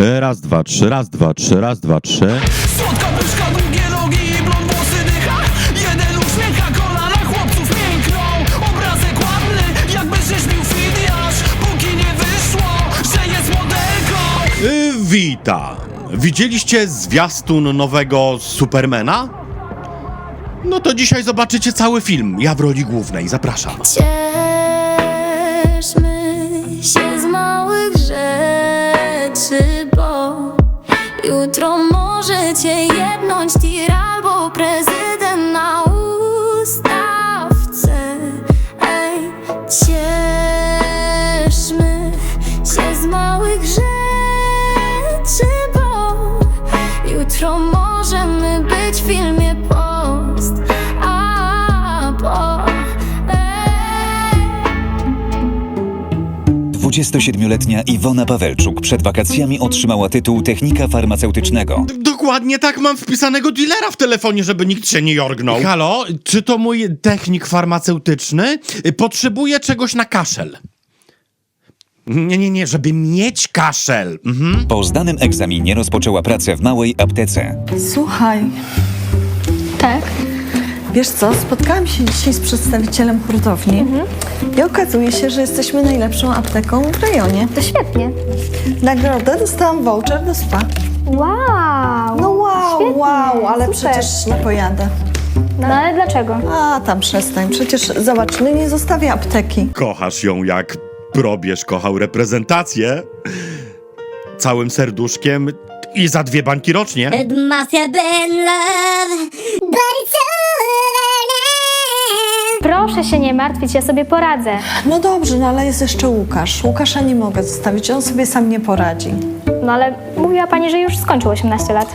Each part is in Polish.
Raz, dwa, trzy, raz, dwa, trzy, raz, dwa, trzy. Słodka pyszka, długie nogi i blond włosy dycha Jeden uśmiech, a kolana chłopców miękną Obrazek ładny, jakby rzeźbił Fidiasz Póki nie wyszło, że jest modelką Yy, witam. Widzieliście zwiastun nowego Supermana? No to dzisiaj zobaczycie cały film. Ja w roli głównej. Zapraszam. Cieszmy się z małych rzeczy, jutro może cię jednąć tir albo prezydent na ustawce. Ej, cieszmy się z małych rzeczy, bo jutro możemy być w filmie post. 27-letnia Iwona Pawelczuk przed wakacjami otrzymała tytuł technika farmaceutycznego. Dokładnie tak mam wpisanego dealera w telefonie, żeby nikt się nie jorgnął. Halo, czy to mój technik farmaceutyczny? Y, Potrzebuję czegoś na kaszel. Nie, nie, nie, żeby mieć kaszel. Mhm. Po zdanym egzaminie rozpoczęła pracę w małej aptece. Słuchaj, Tak? Wiesz co, spotkałam się dzisiaj z przedstawicielem hurtowni i okazuje się, że jesteśmy najlepszą apteką w rejonie. To świetnie. Nagrodę dostałam voucher do spa. Wow! No wow, Świetnie, wow, ale super. przecież nie pojadę. No ale dlaczego? A, tam przestań, przecież zobacz, no nie zostawię apteki. Kochasz ją jak probierz kochał reprezentację. Całym serduszkiem i za dwie bańki rocznie. Have been love. Proszę się nie martwić, ja sobie poradzę. No dobrze, no ale jest jeszcze Łukasz. Łukasza nie mogę zostawić, on sobie sam nie poradzi. No ale mówiła pani, że już skończył 18 lat.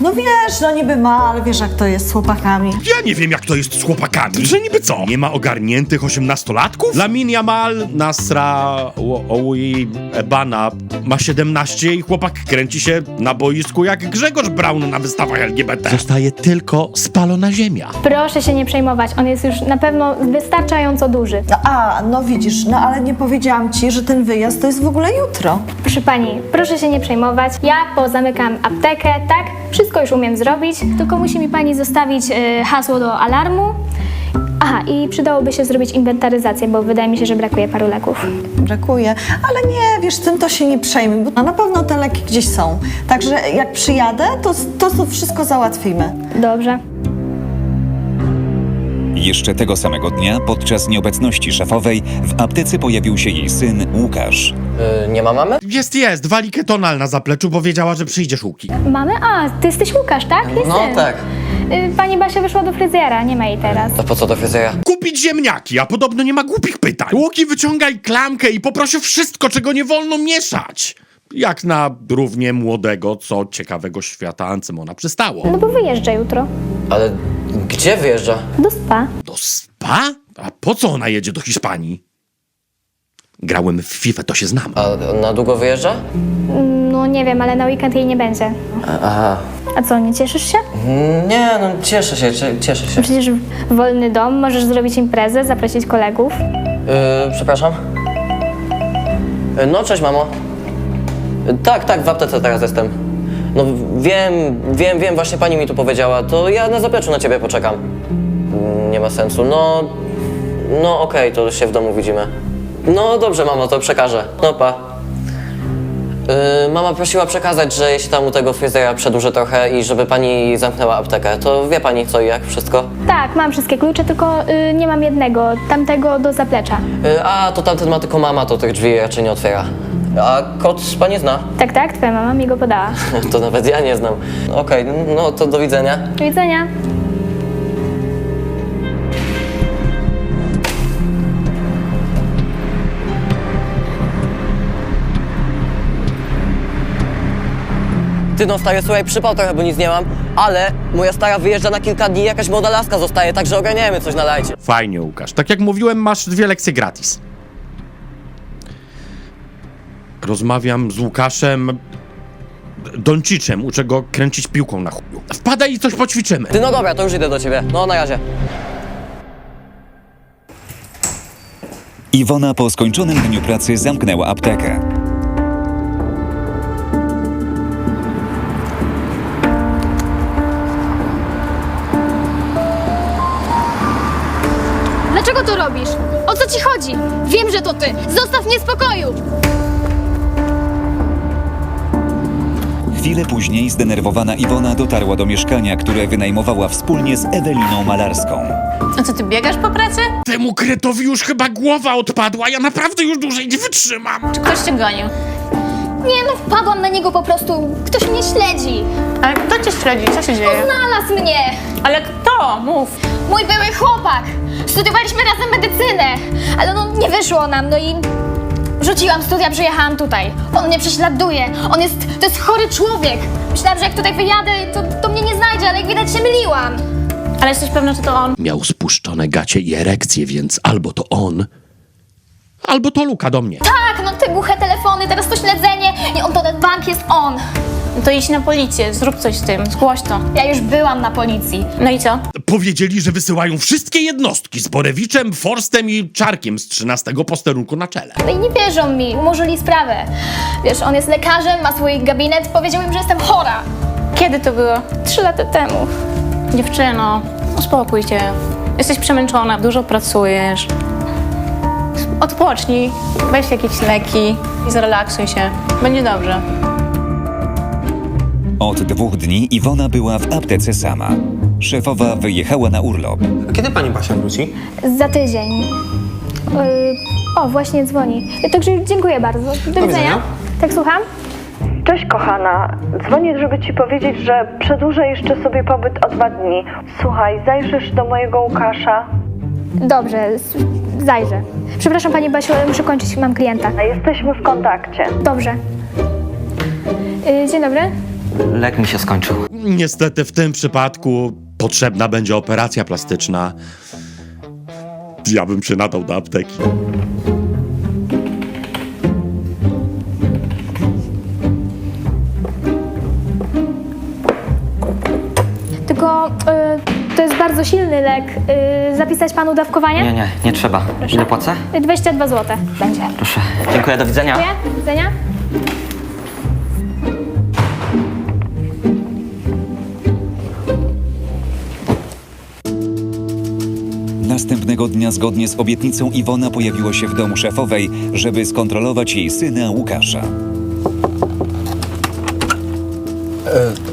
No wiesz, no niby ma, ale wiesz jak to jest z chłopakami. Ja nie wiem, jak to jest z chłopakami. Że niby co? Nie ma ogarniętych osiemnastolatków? Lamin Jamal, Nasra, Oui, Ebana ma 17 i chłopak kręci się na boisku jak Grzegorz Braun na wystawach LGBT. Zostaje tylko spalona ziemia. Proszę się nie przejmować, on jest już na pewno wystarczająco duży. No, a, no widzisz, no ale nie powiedziałam ci, że ten wyjazd to jest w ogóle jutro. Proszę pani, proszę się nie przejmować. Ja pozamykam aptekę, tak? Wszystko już umiem zrobić, tylko musi mi pani zostawić y, hasło do alarmu. Aha, i przydałoby się zrobić inwentaryzację, bo wydaje mi się, że brakuje paru leków. Brakuje, ale nie, wiesz, tym to się nie przejmuj, bo na pewno te leki gdzieś są. Także jak przyjadę, to, to wszystko załatwimy. Dobrze. Jeszcze tego samego dnia, podczas nieobecności szefowej, w aptece pojawił się jej syn Łukasz. Y, nie ma mamy? Jest, jest, wali ketonal na zapleczu, powiedziała, że przyjdzie Łuki. Mamy? A, ty jesteś Łukasz, tak? Jest No syn. tak. Y, Pani Basia wyszła do fryzjera, nie ma jej teraz. To po co do fryzjera? Kupić ziemniaki, a podobno nie ma głupich pytań. Łuki wyciągaj klamkę i poprosi wszystko, czego nie wolno mieszać. Jak na równie młodego, co ciekawego świata Ancymona przystało. No bo wyjeżdża jutro. Ale gdzie wyjeżdża? Do spa. Do spa? A po co ona jedzie do Hiszpanii? Grałem w FIFA, to się znam. A na długo wyjeżdża? No nie wiem, ale na weekend jej nie będzie. Aha. A co, nie cieszysz się? Mm, Nie, no cieszę się, cie- cieszę się. Przecież wolny dom, możesz zrobić imprezę, zaprosić kolegów. Yy, przepraszam? Yy, no, cześć mamo. Yy, tak, tak, w aptece teraz jestem. No wiem, wiem, wiem, właśnie pani mi tu powiedziała, to ja na zapleczu na ciebie poczekam. Nie ma sensu, no... No okej, to się w domu widzimy. No dobrze mamo, to przekażę. No pa. Yy, mama prosiła przekazać, że jeśli tam u tego fryzjera przedłuży trochę i żeby pani zamknęła aptekę, to wie pani co i jak, wszystko? Tak, mam wszystkie klucze, tylko y, nie mam jednego, tamtego do zaplecza. Y, A, to tamten ma tylko mama, to tych drzwi raczej nie otwiera. A kod pani zna? Tak, tak, twoja mama mi go podała. To nawet ja nie znam. Okej, no to do widzenia. Do widzenia. Ty no stary, słuchaj, przypał trochę, bo nic nie mam, ale moja stara wyjeżdża na kilka dni, jakaś młoda laska zostaje, także ogarniemy coś na lajcie. Fajnie, Łukasz. Tak jak mówiłem, masz dwie lekcje gratis. Rozmawiam z Łukaszem Donciczem, uczę go kręcić piłką na chuju. Wpadaj i coś poćwiczymy. Ty no dobra, to już idę do ciebie. No na razie. Iwona po skończonym dniu pracy zamknęła aptekę. Dlaczego to robisz? O co ci chodzi? Wiem, że to ty! Zostaw mnie spokoju! Chwilę później zdenerwowana Iwona dotarła do mieszkania, które wynajmowała wspólnie z Eweliną Malarską. A co, ty biegasz po pracy? Temu kretowi już chyba głowa odpadła, ja naprawdę już dłużej nie wytrzymam. Czy ktoś cię gonił? Nie no, wpadłam na niego po prostu. Ktoś mnie śledzi. Ale kto cię śledzi? Co się dzieje? Znalazł mnie. Ale kto? Mów. Mój były chłopak. Studiowaliśmy razem medycynę. Ale no nie wyszło nam, no i... Rzuciłam studia, przyjechałam tutaj. On mnie prześladuje. On jest... to jest chory człowiek. Myślałam, że jak tutaj wyjadę, to, to mnie nie znajdzie, ale jak widać się myliłam. Ale jesteś pewna, że to on? Miał spuszczone gacie i erekcję, więc albo to on, albo to Luka do mnie. Tak, no te głuche telefony, teraz to śledzenie. Nie, on to ten bank jest on. No to idź na policję, zrób coś z tym, zgłoś to. Ja już byłam na policji. No i co? Powiedzieli, że wysyłają wszystkie jednostki z Borewiczem, Forstem i Czarkiem z 13 posterunku na czele. No i nie wierzą mi, umorzyli sprawę. Wiesz, on jest lekarzem, ma swój gabinet, powiedział im, że jestem chora. Kiedy to było? Trzy lata temu. Dziewczyno, uspokój się. Jesteś przemęczona, dużo pracujesz. Odpocznij, weź jakieś leki i zrelaksuj się. Będzie dobrze. Od dwóch dni Iwona była w aptece sama. Szefowa wyjechała na urlop. Kiedy pani Basia wróci? Za tydzień. Yy, o, właśnie dzwoni. Także dziękuję bardzo. Do, widzenia. widzenia. Tak, słucham? Cześć kochana, dzwonię, żeby ci powiedzieć, że przedłużę jeszcze sobie pobyt o dwa dni. Słuchaj, zajrzysz do mojego Łukasza. Dobrze, s- zajrzę. Przepraszam Pani Basiu, ale muszę kończyć, mam klienta. Jesteśmy w kontakcie. Dobrze. Yy, dzień dobry. Lek mi się skończył. Niestety w tym przypadku potrzebna będzie operacja plastyczna. Ja bym się nadał do apteki. Tylko yy, to jest bardzo silny lek. Yy, zapisać Panu dawkowanie? Nie, nie, nie trzeba. Ile płacę? Yy, 22 zł będzie. Proszę. Dziękuję, do widzenia. Dziękuję. Do widzenia. Następnego dnia, zgodnie z obietnicą, Iwona pojawiła się w domu szefowej, żeby skontrolować jej syna Łukasza.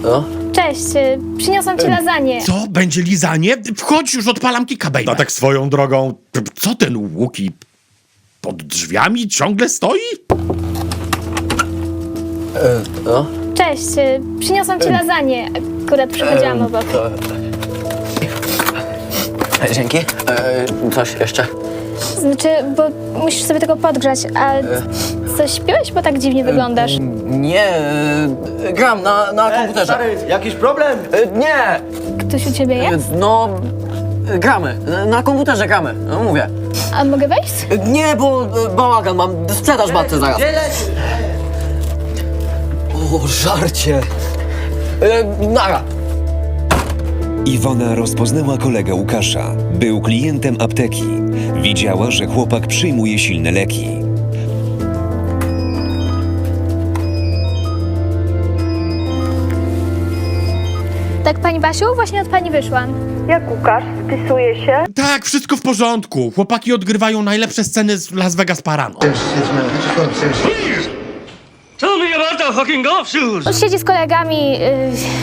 No? Cześć, yy, przyniosłam Ci lasagne. Co? Będzie lizanie? Wchodź już, odpalam kika, baby. A tak swoją drogą, co ten Łuki pod drzwiami ciągle stoi? Cześć, przyniosłam Ci lasagne. Akurat przychodziłam obok. Dzięki. E, coś jeszcze? Znaczy, bo musisz sobie tego podgrzać, a coś śpiłeś, bo tak dziwnie wyglądasz. Nie, e, gram na, na komputerze. jakiś problem? E, nie, Ktoś u Ciebie jest? no... e, Gramy, na komputerze gramy, no mówię. A mogę wejść? E, Nie, bo e, bałagan mam, sprzedaż matce zaraz. O, żarcie. E, Nara. Iwona rozpoznała kolegę Łukasza. Był klientem apteki. Widziała, że chłopak przyjmuje silne leki. Tak, Pani Basiu, właśnie od Pani wyszłam. Jak Łukasz, spisuje się? Tak, wszystko w porządku. Chłopaki odgrywają najlepsze sceny z Las Vegas Parano. On siedzi z kolegami, yy,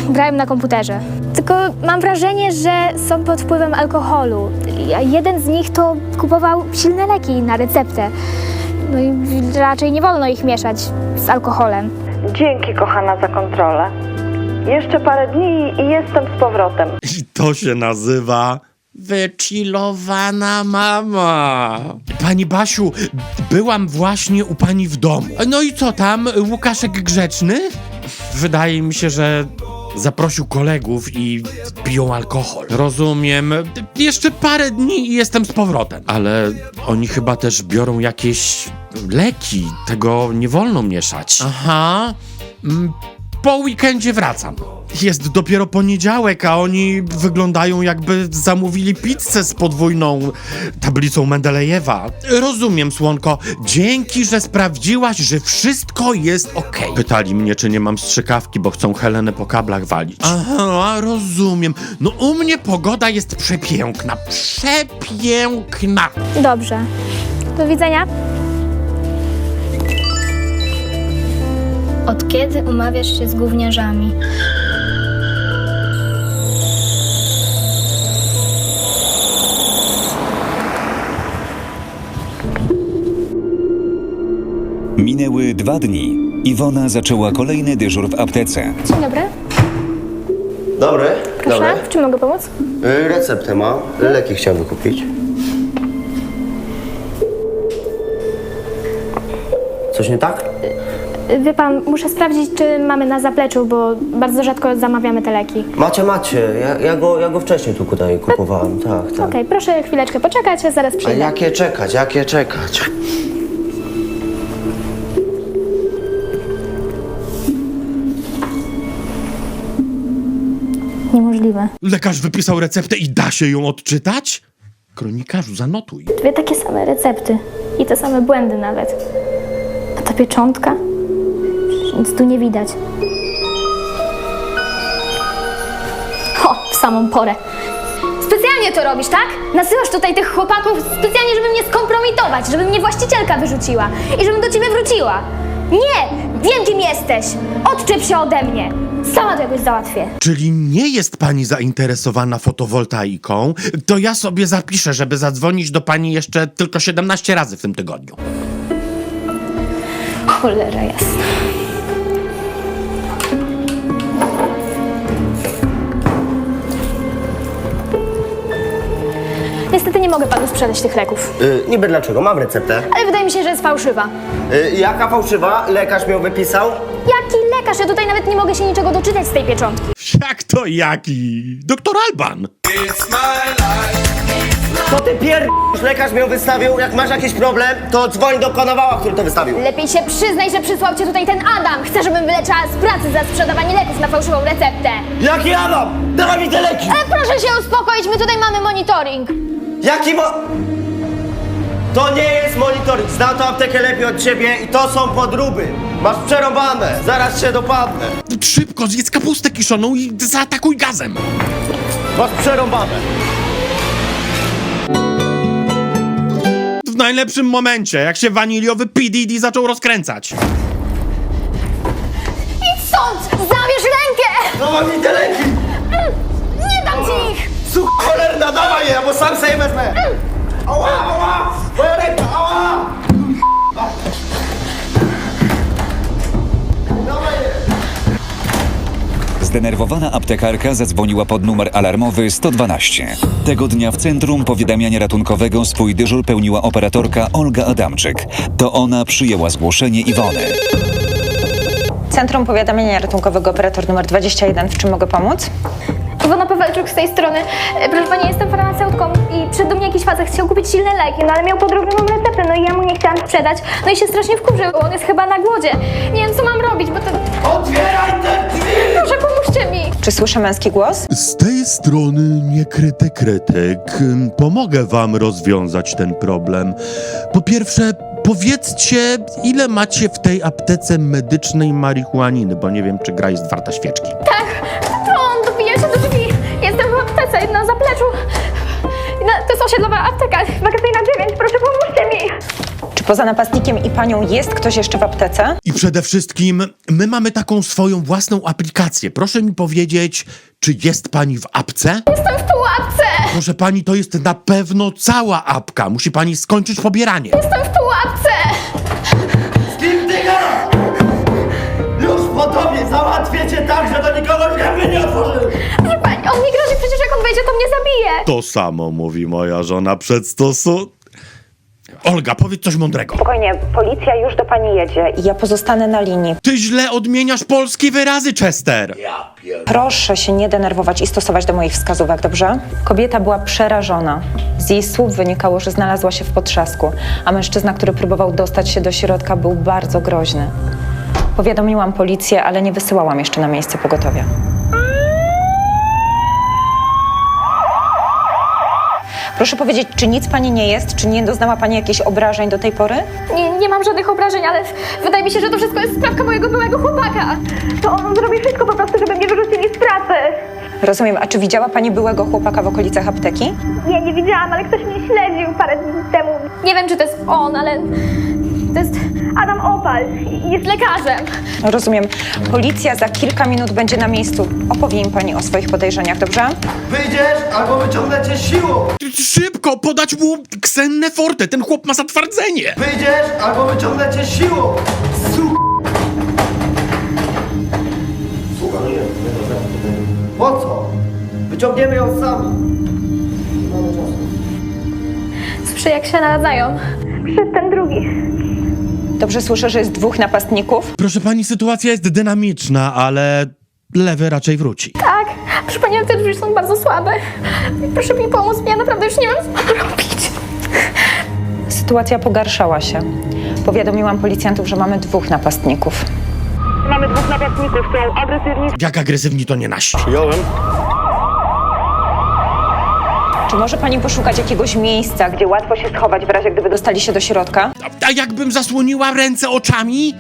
grają na komputerze. Tylko mam wrażenie, że są pod wpływem alkoholu. A jeden z nich to kupował silne leki na receptę. No i raczej nie wolno ich mieszać z alkoholem. Dzięki kochana za kontrolę. Jeszcze parę dni i jestem z powrotem. I to się nazywa wychillowana mama. Pani Basiu, byłam właśnie u pani w domu. No i co tam, Łukaszek grzeczny? Wydaje mi się, że zaprosił kolegów i piją alkohol. Rozumiem. Jeszcze parę dni i jestem z powrotem. Ale oni chyba też biorą jakieś leki. Tego nie wolno mieszać. Aha. Mm, po weekendzie wracam. Jest dopiero poniedziałek, a oni wyglądają jakby zamówili pizzę z podwójną tablicą Mendelejewa. Rozumiem, słonko. Dzięki, że sprawdziłaś, że wszystko jest okej. Pytali mnie, czy nie mam strzykawki, bo chcą Helenę po kablach walić. Aha, rozumiem. No u mnie pogoda jest przepiękna. Przepiękna. Dobrze. Do widzenia. Od kiedy umawiasz się z gówniarzami? Minęły dwa dni. Iwona zaczęła kolejny dyżur w aptece. Dzień dobry. Dobry, Proszę, w czym mogę pomóc? Y, Receptę ma. Leki chciałbym kupić. Coś nie tak? Wie pan, muszę sprawdzić, czy mamy na zapleczu, bo bardzo rzadko zamawiamy te leki. Macie, macie. Ja, ja, go, ja go wcześniej tu tutaj kupowałem. Tak, tak. Okej, proszę chwileczkę poczekać, ja zaraz A przyjdę. jakie czekać, jakie czekać? Niemożliwe. Lekarz wypisał receptę i da się ją odczytać? Kronikarzu, zanotuj. Dwie takie same recepty i te same błędy nawet. A ta pieczątka? Przecież nic tu nie widać. O, w samą porę. Specjalnie to robisz, tak? Nasyłasz tutaj tych chłopaków specjalnie, żeby mnie skompromitować, żeby mnie właścicielka wyrzuciła i żebym do ciebie wróciła. Nie! Wiem, kim jesteś! Odczep się ode mnie! Sama to jakoś załatwię. Czyli nie jest pani zainteresowana fotowoltaiką? To ja sobie zapiszę, żeby zadzwonić do pani jeszcze tylko 17 razy w tym tygodniu. Cholera jasna. Mogę panu sprzedać tych leków, Y, niby dlaczego? Mam receptę. ale wydaje mi się, że jest fałszywa. Y, jaka fałszywa? Lekarz mi ją wypisał? Jaki lekarz? Ja tutaj nawet nie mogę się niczego doczytać z tej pieczątki. Jak to jaki? Doktor Alban. Co ty pier... Lekarz mi ją wystawił. Jak masz jakiś problem, to dzwoń do konowała, który to wystawił. Lepiej się przyznaj, że przysłał cię tutaj ten Adam. Chce, żebym wyleciała z pracy za sprzedawanie leków na fałszywą receptę. Jaki Adam? Dawaj mi te leki! Ale proszę się uspokoić, my tutaj mamy monitoring. Jaki mo... To nie jest monitoring. Znam tą aptekę lepiej od ciebie i to są podróby. Masz przerobane. Zaraz się dopadnę. Szybko, zjedz kapustę kiszoną i zaatakuj gazem. Masz przerobane. W najlepszym momencie, jak się waniliowy PDD zaczął rozkręcać. Idź stąd! Zabierz rękę! Dawaj mi te leki! Such cholerna, dawaj je, bo sam sobie wezmę. Ała, ała! Moja ręka, ała! Zdenerwowana aptekarka zadzwoniła pod numer alarmowy 112. Tego dnia w centrum powiadamiania ratunkowego swój dyżur pełniła operatorka Olga Adamczyk. To ona przyjęła zgłoszenie Iwony. Centrum Powiadamiania Ratunkowego, operator numer 21. W czym mogę pomóc? Iwona Pawelczuk z tej strony. E, Proszę pani, jestem farmaceutką i przyszedł do mnie jakiś facet, chciał kupić silne leki, no ale miał podrobioną receptę, no i ja mu nie chciałam sprzedać. No i się strasznie wkurzył, bo on jest chyba na głodzie. Nie wiem, co mam robić, bo to... Otwieraj te drzwi! Proszę, pomóżcie mi! Czy słyszę męski głos? Z tej strony niekryty krytyk. Pomogę wam rozwiązać ten problem. Po pierwsze, powiedzcie, ile macie w tej aptece medycznej marihuaniny, bo nie wiem, czy gra jest warta świeczki. Tak, Czy poza napastnikiem i panią jest ktoś jeszcze w aptece? I przede wszystkim, my mamy taką swoją własną aplikację. Proszę mi powiedzieć, czy jest pani w apce? Jestem w pułapce! Proszę pani, to jest na pewno cała apka. Musi pani skończyć pobieranie. Jestem w pułapce! Kim ty gadasz? Już po tobie załatwię cię tak, że do nikogo gęby nie otworzył! Wie pani, on mi grozi, przecież jak on wejdzie, to mnie zabije. To samo mówi moja żona przed stosu. Olga, powiedz coś mądrego. Spokojnie, policja już do pani jedzie. Ja pozostanę na linii. Ty źle odmieniasz polskie wyrazy, Chester. Proszę się nie denerwować i stosować do moich wskazówek, dobrze? Kobieta była przerażona. Z jej słów wynikało, że znalazła się w potrzasku, a mężczyzna, który próbował dostać się do środka, był bardzo groźny. Powiadomiłam policję, ale nie wysyłałam jeszcze na miejsce pogotowia. Proszę powiedzieć, czy nic pani nie jest? Czy nie doznała pani jakichś obrażeń do tej pory? Nie, nie mam żadnych obrażeń, ale wydaje mi się, że to wszystko jest sprawka mojego byłego chłopaka. To on zrobi wszystko po prostu, żeby mnie wyrzucili z pracy. Rozumiem, a czy widziała pani byłego chłopaka w okolicach apteki? Nie, nie widziałam, ale ktoś mnie śledził parę dni temu. Nie wiem, czy to jest on, ale to jest Adam Opal. jest lekarzem. Rozumiem. Policja za kilka minut będzie na miejscu. Opowie im pani o swoich podejrzeniach, dobrze? Wyjdziesz albo wyciągnę cię siłą! Szybko, podać mu ksennę forte, ten chłop ma zatwardzenie. Wyjdziesz albo wyciągnę cię siłą! Su... Słuchaj, nie, Po co? Wyciągniemy ją sami. Nie mamy czasu. Słyszę, jak się naradzają. Przed ten drugi. Dobrze słyszę, że jest dwóch napastników. Proszę pani, sytuacja jest dynamiczna, ale lewy raczej wróci. Tak, proszę pani, ale te drzwi są bardzo słabe. Proszę mi pomóc, ja naprawdę już nie wiem, co mam robić. Sytuacja pogarszała się. Powiadomiłam policjantów, że mamy dwóch napastników. Mamy dwóch napastników, są agresywni. Jak agresywni to nie nasi. Czy może pani poszukać jakiegoś miejsca, gdzie łatwo się schować w razie, gdyby dostali się do środka? A, a jakbym zasłoniła ręce oczami?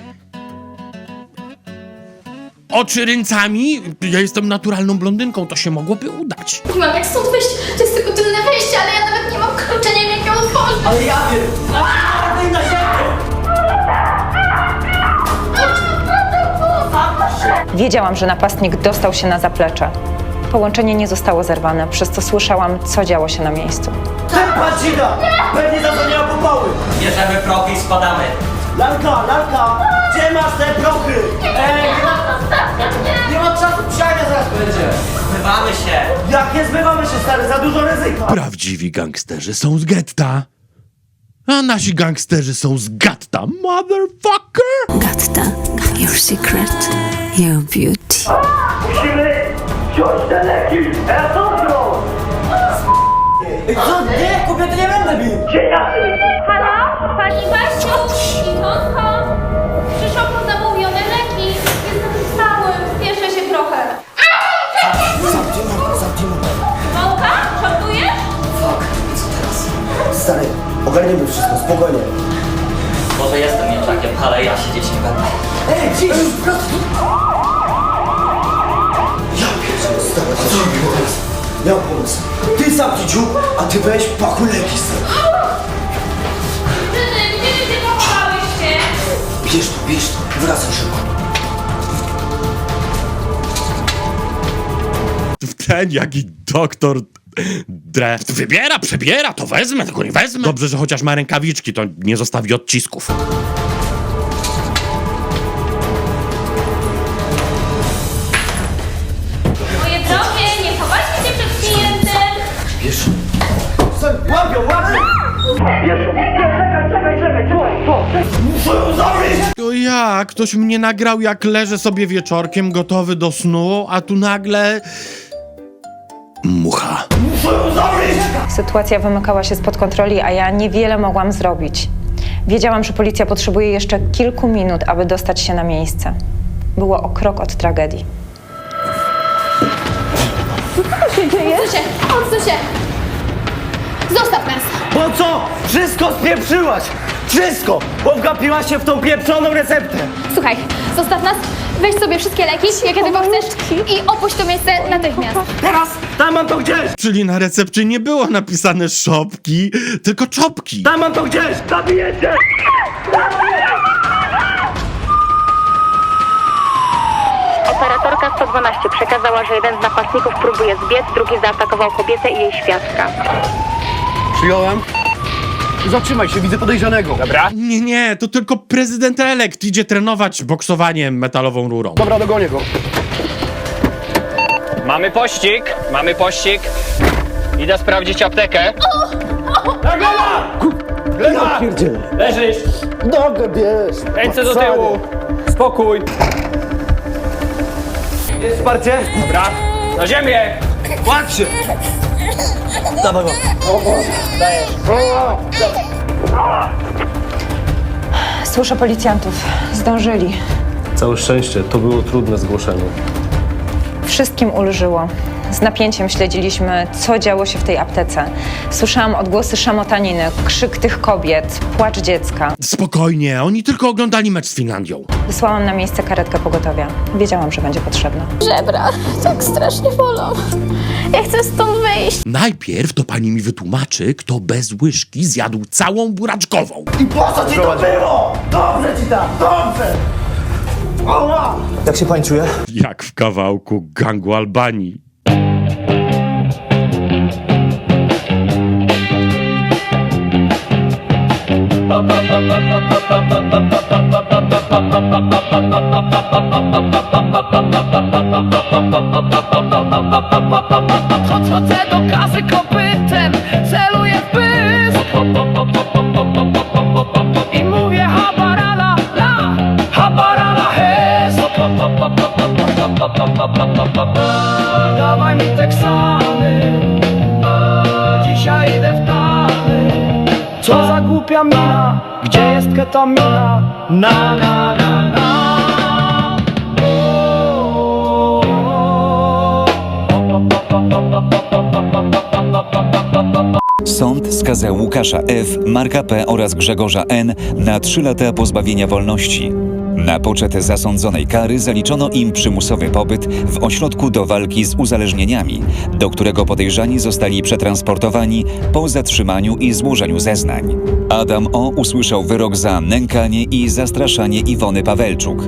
Oczy ręcami? Ja jestem naturalną blondynką, to się mogłoby udać. Nie mam jak stąd wyjść, to jest tylko tylne wejście, ale ja nawet nie mam klucza, nie wiem jak ją otworzyć. Ale ja wiem! Wiedziałam, że napastnik dostał się na zaplecze. Połączenie nie zostało zerwane, przez co słyszałam, co działo się na miejscu. Ten Pacida! Pewnie zadzwoniła po pały! Bierzemy prochy i spadamy. Lalka, lalka! Gdzie masz te prochy? Ej, nie ma, nie ma czasu, psiania zaraz będzie! Zmywamy się. Jak nie zbywamy się, stary, za dużo ryzyka! Prawdziwi gangsterzy są z getta, a nasi gangsterzy są z gatta, motherfucker! Gatta, your secret, your beauty. Musimy wziąć te leki! Ja co zrobić? Co? Nie, kobiety nie będę bił! Cieniasy! Halo? Pani Basiu? Ikonko? Przyszło po zamówione leki. Jestem cały, spieszę się trochę. Małka? Żartujesz? Stary, ogarniemy wszystko, spokojnie. Może jestem mięczakiem, ale ja siedzieć nie będę. Ej, gdzieś! Ja mam pomysł. Ty sam dziu, a ty weź pakuj leki, stary. Gdzie wy się pochowałyście? Bierz to, bierz to, wracaj szybko. Ten jaki doktor Dre wybiera, przebiera, to wezmę, tego nie wezmę. Dobrze, że chociaż ma rękawiczki, to nie zostawi odcisków. Muszę ją zabić! To ja, ktoś mnie nagrał jak leżę sobie wieczorkiem gotowy do snu, a tu nagle... Mucha. Muszę ją zabić! Sytuacja wymykała się spod kontroli, a ja niewiele mogłam zrobić. Wiedziałam, że policja potrzebuje jeszcze kilku minut, aby dostać się na miejsce. Było o krok od tragedii. Odsuń się, odsuń się. Zostaw nas. Bo co? Wszystko spieprzyłaś! Wszystko! Bo wgapiłaś się w tą pieprzoną receptę! Słuchaj, zostaw nas, weź sobie wszystkie leki, jakie tylko chcesz i opuść to miejsce natychmiast. Teraz! Tam mam to gdzieś! Czyli na recepcie nie było napisane szopki, tylko czopki. Tam mam to gdzieś! Zabijecie! Operatorka 112 przekazała, że jeden z napastników próbuje zbiec, drugi zaatakował kobietę i jej świadka. Przyjąłem. Zatrzymaj się, widzę podejrzanego. Dobra. Nie, nie, to tylko prezydent elekt idzie trenować boksowanie metalową rurą. Dobra, dogonię go. Mamy pościg, mamy pościg. Idę sprawdzić aptekę. Gleba! Leżysz, Nogę bierz! ręce do tyłu. Spokój. Jest wsparcie? Dobra, na ziemię. Kładź się! Dawaj go. Słyszę policjantów. Zdążyli. Całe szczęście, to było trudne zgłoszenie. Wszystkim ulżyło. Z napięciem śledziliśmy, co działo się w tej aptece. Słyszałam odgłosy szamotaniny, krzyk tych kobiet, płacz dziecka. Spokojnie, oni tylko oglądali mecz z Finlandią. Wysłałam na miejsce karetkę pogotowia. Wiedziałam, że będzie potrzebna. Żebra, tak strasznie bolą. Ja chcę stąd wyjść. Najpierw to pani mi wytłumaczy, kto bez łyżki zjadł całą buraczkową. I po co ci to było? Dobrze ci tam, dobrze! Ała! Jak się pani czuje? Jak w kawałku gangu Albanii. Chodzę do kasy kopytem, celuję w pysk. I mówię habarala, la, habarala, hez Dawaj mi Teksany, dzisiaj idę w tany. Co za głupia mina, gdzie jest ketamina? Na, na, na, na Sąd skazał Łukasza F., Marka P. oraz Grzegorza N. na 3 lata pozbawienia wolności. Na poczet zasądzonej kary zaliczono im przymusowy pobyt w ośrodku do walki z uzależnieniami, do którego podejrzani zostali przetransportowani po zatrzymaniu i złożeniu zeznań. Adam O. usłyszał wyrok za nękanie i zastraszanie Iwony Pawelczuk.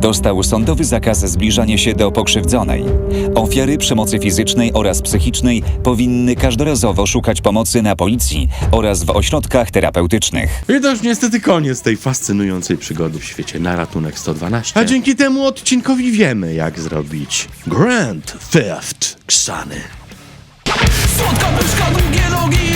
Dostał sądowy zakaz zbliżania się do pokrzywdzonej. Ofiary przemocy fizycznej oraz psychicznej powinny każdorazowo szukać pomocy na policji oraz w ośrodkach terapeutycznych. I to już niestety koniec tej fascynującej przygody w świecie na ratunek 112. A dzięki temu odcinkowi wiemy, jak zrobić Grand Theft Xany. Słodka puszka, długie nogi